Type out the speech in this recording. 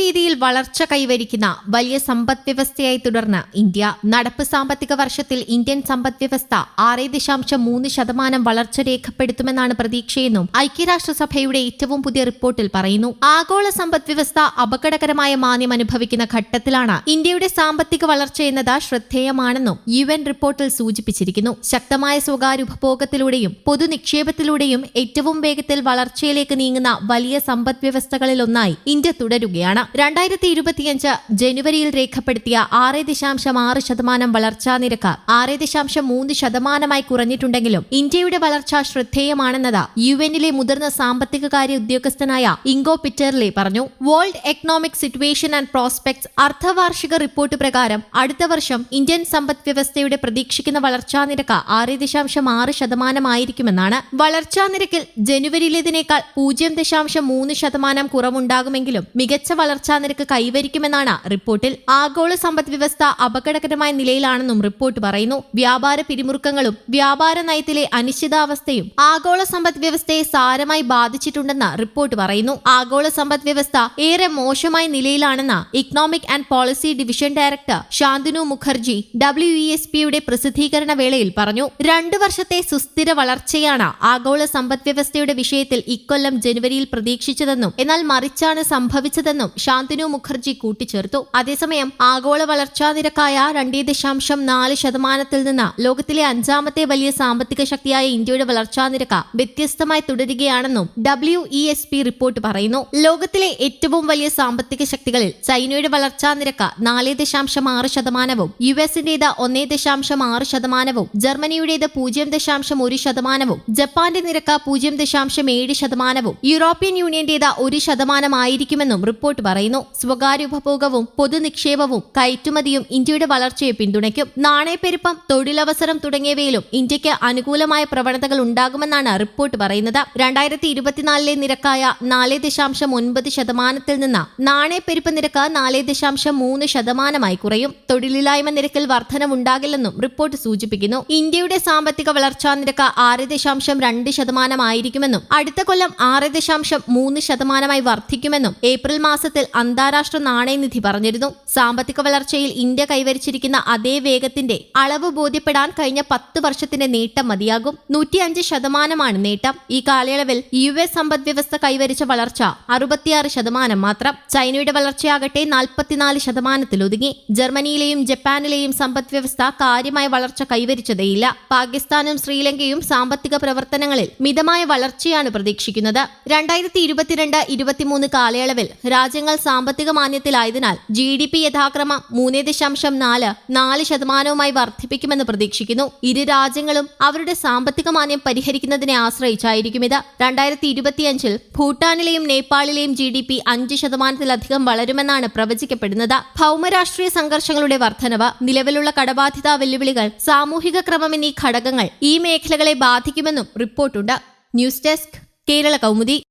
രീതിയിൽ വളർച്ച കൈവരിക്കുന്ന വലിയ സമ്പദ് വ്യവസ്ഥയായി തുടർന്ന് ഇന്ത്യ നടപ്പ് സാമ്പത്തിക വർഷത്തിൽ ഇന്ത്യൻ സമ്പദ് വ്യവസ്ഥ ആറ് ദശാംശം മൂന്ന് ശതമാനം വളർച്ച രേഖപ്പെടുത്തുമെന്നാണ് പ്രതീക്ഷയെന്നും ഐക്യരാഷ്ട്രസഭയുടെ ഏറ്റവും പുതിയ റിപ്പോർട്ടിൽ പറയുന്നു. ആഗോള സമ്പദ് വ്യവസ്ഥ അപകടകരമായ മാന്യം അനുഭവിക്കുന്ന ഘട്ടത്തിലാണ് ഇന്ത്യയുടെ സാമ്പത്തിക വളർച്ച എന്നത് ശ്രദ്ധേയമാണെന്നും യു എൻ റിപ്പോർട്ടിൽ സൂചിപ്പിച്ചിരിക്കുന്നു. ശക്തമായ സ്വകാര്യ ഉപഭോഗത്തിലൂടെയും പൊതുനിക്ഷേപത്തിലൂടെയും ഏറ്റവും വേഗത്തിൽ വളർച്ചയിലേക്ക് നീങ്ങുന്ന വലിയ സമ്പദ് വ്യവസ്ഥകളിലൊന്നായി ഇന്ത്യ തുടരുകയാണ്. രണ്ടായിരത്തി ഇരുപത്തിയഞ്ച് ജനുവരിയിൽ രേഖപ്പെടുത്തിയ ആറ് ദശാംശം ആറ് ശതമാനം വളർച്ചാ നിരക്ക് ആറ് ദശാംശം മൂന്ന് ശതമാനമായി കുറഞ്ഞിട്ടുണ്ടെങ്കിലും ഇന്ത്യയുടെ വളർച്ച ശ്രദ്ധേയമാണെന്നത് യു എന്നിലെ മുതിർന്ന സാമ്പത്തിക കാര്യ ഉദ്യോഗസ്ഥനായ ഇംഗോ പിറ്റർലെ പറഞ്ഞു. World economic situation and prospects അർദ്ധവാർഷിക report പ്രകാരം അടുത്ത വർഷം ഇന്ത്യൻ സമ്പദ് വ്യവസ്ഥയുടെ പ്രതീക്ഷിക്കുന്ന വളർച്ചാ നിരക്ക് ആറ് ദശാംശം ആറ് ശതമാനമായിരിക്കുമെന്നാണ്. വളർച്ചാ നിരക്കിൽ ജനുവരിയിലേതിനേക്കാൾ പൂജ്യം ദശാംശം മൂന്ന് ശതമാനം കുറവുണ്ടാകുമെങ്കിലും മികച്ച വളർച്ചാ നിരക്ക് കൈവരിക്കുമെന്നാണ് റിപ്പോർട്ടിൽ. ആഗോള സമ്പദ് വ്യവസ്ഥ അപകടകരമായ നിലയിലാണെന്നും റിപ്പോർട്ട് പറയുന്നു. വ്യാപാര പിരിമുറുക്കങ്ങളും വ്യാപാര നയത്തിലെ അനിശ്ചിതാവസ്ഥയും ആഗോള സമ്പദ് വ്യവസ്ഥയെ സാരമായി ബാധിച്ചിട്ടുണ്ടെന്ന് റിപ്പോർട്ട് പറയുന്നു. ആഗോള സമ്പദ് വ്യവസ്ഥ ഏറെ മോശമായ നിലയിലാണെന്ന് economic and policy division director Shantanu Mukherjee W E S പിയുടെ പ്രസിദ്ധീകരണ വേളയിൽ പറഞ്ഞു. രണ്ടു വർഷത്തെ സുസ്ഥിര വളർച്ചയാണ് ആഗോള സമ്പദ് വ്യവസ്ഥയുടെ വിഷയത്തിൽ ഇക്കൊല്ലം ജനുവരിയിൽ പ്രതീക്ഷിച്ചതെന്നും എന്നാൽ മറിച്ചാണ് സംഭവിച്ചതെന്നും ശാന്തനു മുഖർജി കൂട്ടിച്ചേർത്തു. അതേസമയം ആഗോള വളർച്ചാ നിരക്കായ രണ്ടേ ദശാംശം നാല് ശതമാനത്തിൽ നിന്ന് ലോകത്തിലെ അഞ്ചാമത്തെ വലിയ സാമ്പത്തിക ശക്തിയായ ഇന്ത്യയുടെ വളർച്ചാ നിരക്ക് വ്യത്യസ്തമായി തുടരുകയാണെന്നും W E S P report പറയുന്നു. ലോകത്തിലെ ഏറ്റവും വലിയ സാമ്പത്തിക ശക്തികളിൽ ചൈനയുടെ വളർച്ചാ നിരക്ക് നാല് ദശാംശം ആറ് ശതമാനവും യു എസിന്റേത് ഒന്നേ ദശാംശം ആറ് ശതമാനവും ജർമ്മനിയുടേത് പൂജ്യം ദശാംശം ഒരു ശതമാനവും ജപ്പാന്റെ നിരക്ക് പൂജ്യം ദശാംശം ഏഴ് ശതമാനവും യൂറോപ്യൻ യൂണിയന്റേത് ഒരു ശതമാനമായിരിക്കുമെന്നും റിപ്പോർട്ട് പറയുന്നു. സ്വകാര്യ ഉപഭോഗവും പൊതുനിക്ഷേപവും കയറ്റുമതിയും ഇന്ത്യയുടെ വളർച്ചയെ പിന്തുണയ്ക്കും. നാണയപ്പെരുപ്പം തൊഴിലവസരം തുടങ്ങിയവയിലും ഇന്ത്യയ്ക്ക് അനുകൂലമായ പ്രവണതകൾ ഉണ്ടാകുമെന്നാണ് റിപ്പോർട്ട് പറയുന്നത്. രണ്ടായിരത്തി ഇരുപത്തിനാലിലെ നിരക്കായ നാല് ദശാംശം ഒൻപത് ശതമാനത്തിൽ നിന്ന് നാണയപ്പെരുപ്പ് നിരക്ക് നാല് ദശാംശം മൂന്ന് ശതമാനമായി കുറയും. തൊഴിലില്ലായ്മ നിരക്കിൽ വർധനവുണ്ടാകില്ലെന്നും റിപ്പോർട്ട് സൂചിപ്പിക്കുന്നു. ഇന്ത്യയുടെ സാമ്പത്തിക വളർച്ചാ നിരക്ക് ആറ് ദശാംശം രണ്ട് ശതമാനമായിരിക്കുമെന്നും അടുത്ത കൊല്ലം ആറ് ദശാംശം മൂന്ന് ശതമാനമായി വർദ്ധിക്കുമെന്നും ഏപ്രിൽ മാസത്തിൽ അന്താരാഷ്ട്ര നാണയനിധി പറഞ്ഞിരുന്നു. സാമ്പത്തിക വളർച്ചയിൽ ഇന്ത്യ കൈവരിച്ചിരിക്കുന്ന അതേ വേഗത്തിന്റെ അളവ് ബോധ്യപ്പെടാൻ കഴിഞ്ഞ പത്ത് വർഷത്തിന്റെ നേട്ടം മതിയാകും. നൂറ്റിയഞ്ച് ശതമാനമാണ് നേട്ടം. ഈ കാലയളവിൽ യു എസ് സമ്പദ് വ്യവസ്ഥ കൈവരിച്ച വളർച്ച അറുപത്തിയാറ് ശതമാനം മാത്രം. ചൈനയുടെ വളർച്ചയാകട്ടെ നാൽപ്പത്തിനാല് ശതമാനത്തിൽ ഒതുങ്ങി. ജർമ്മനിയിലെയും ജപ്പാനിലെയും സമ്പദ് വ്യവസ്ഥ കാര്യമായ വളർച്ച കൈവരിച്ചതേയില്ല. പാകിസ്ഥാനും ശ്രീലങ്കയും സാമ്പത്തിക പ്രവർത്തനങ്ങളിൽ മിതമായ വളർച്ചയാണ് പ്രതീക്ഷിക്കുന്നത്. രണ്ടായിരത്തി ഇരുപത്തിരണ്ട് ഇരുപത്തിമൂന്ന് കാലയളവിൽ രാജ്യങ്ങൾ സാമ്പത്തിക മാന്യത്തിലായതിനാൽ ജി ഡി പി യഥാക്രമം മൂന്ന് ദശാംശം നാല് നാല് ശതമാനവുമായി വർദ്ധിപ്പിക്കുമെന്ന് പ്രതീക്ഷിക്കുന്നു. ഇരു രാജ്യങ്ങളും അവരുടെ സാമ്പത്തിക മാന്യം പരിഹരിക്കുന്നതിനെ ആശ്രയിച്ചായിരിക്കും ഇത്. രണ്ടായിരത്തി ഇരുപത്തിയഞ്ചിൽ ഭൂട്ടാനിലെയും നേപ്പാളിലെയും ജി ഡി പി അഞ്ച് ശതമാനത്തിലധികം വളരുമെന്നാണ് പ്രവചിക്കപ്പെടുന്നത്. ഭൗമരാഷ്ട്രീയ സംഘർഷങ്ങളുടെ വർധനവ് നിലവിലുള്ള കടബാധ്യതാ വെല്ലുവിളികൾ സാമൂഹിക ക്രമം എന്നീ ഘടകങ്ങൾ ഈ മേഖലകളെ ബാധിക്കുമെന്നും റിപ്പോർട്ടുണ്ട്. News desk Kerala Kaumudi.